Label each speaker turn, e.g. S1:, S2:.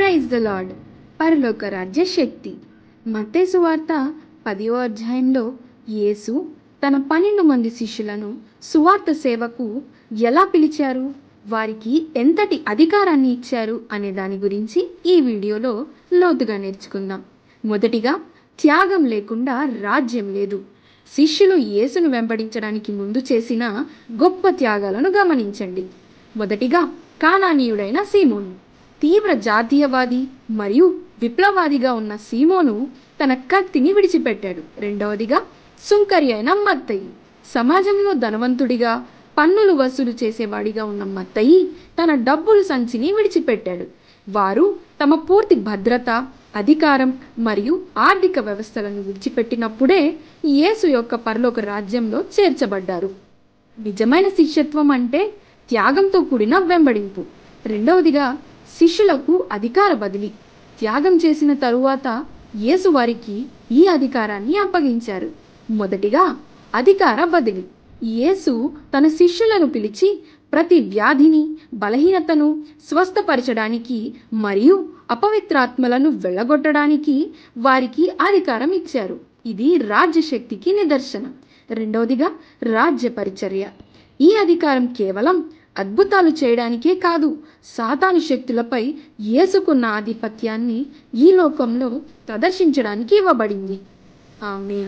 S1: Praise the lord పరలోక రాజ్య శక్తి. మత్తేసు వార్త పదివ అధ్యాయంలో యేసు తన పన్నెండు మంది శిష్యులను సువార్త సేవకు ఎలా పిలిచారు? వారికి ఎంతటి అధికారాన్ని ఇచ్చారు? అనే దాని గురించి ఈ వీడియోలో లోతుగా నేర్చుకుందాం. మొదటిగా త్యాగం లేకుండా రాజ్యం లేదు. శిష్యులు యేసును వెంబడించడానికి ముందు చేసిన గొప్ప త్యాగాలను గమనించండి. మొదటిగా కానానీయుడైన సీమోను. తీవ్ర జాతీయవాది మరియు విప్లవాదిగా ఉన్న సీమోను తన కత్తిని విడిచిపెట్టాడు. రెండవదిగా సుంకరి అయిన మత్తయి. సమాజంలో ధనవంతుడిగా పన్నులు వసూలు చేసేవాడిగా ఉన్న మత్తయి తన డబ్బులు సంచిని విడిచిపెట్టాడు. వారు తమ పూర్తి భద్రత అధికారం మరియు ఆర్థిక వ్యవస్థలను విడిచిపెట్టినప్పుడే యేసు యొక్క పరలోక రాజ్యంలో చేర్చబడ్డారు. నిజమైన శిష్యత్వం అంటే త్యాగంతో కూడిన వెంబడింపు. రెండవదిగా శిష్యులకు అధికార బదిలీ. త్యాగం చేసిన తరువాత యేసు వారికి ఈ అధికారాన్ని అప్పగించారు. మొదటిగా అధికార బదిలీ. యేసు తన శిష్యులను పిలిచి ప్రతి వ్యాధిని బలహీనతను స్వస్థపరచడానికి మరియు అపవిత్రాత్మలను వెళ్ళగొట్టడానికి వారికి అధికారం ఇచ్చారు. ఇది రాజ్యశక్తికి నిదర్శనం. రెండవదిగా రాజ్య పరిచర్య. ఈ అధికారం కేవలం అద్భుతాలు చేయడానికే కాదు సాతాను శక్తులపై ఏసుకున్న ఆధిపత్యాన్ని ఈ లోకంలో ప్రదర్శించడానికి ఇవ్వబడింది. ఆమె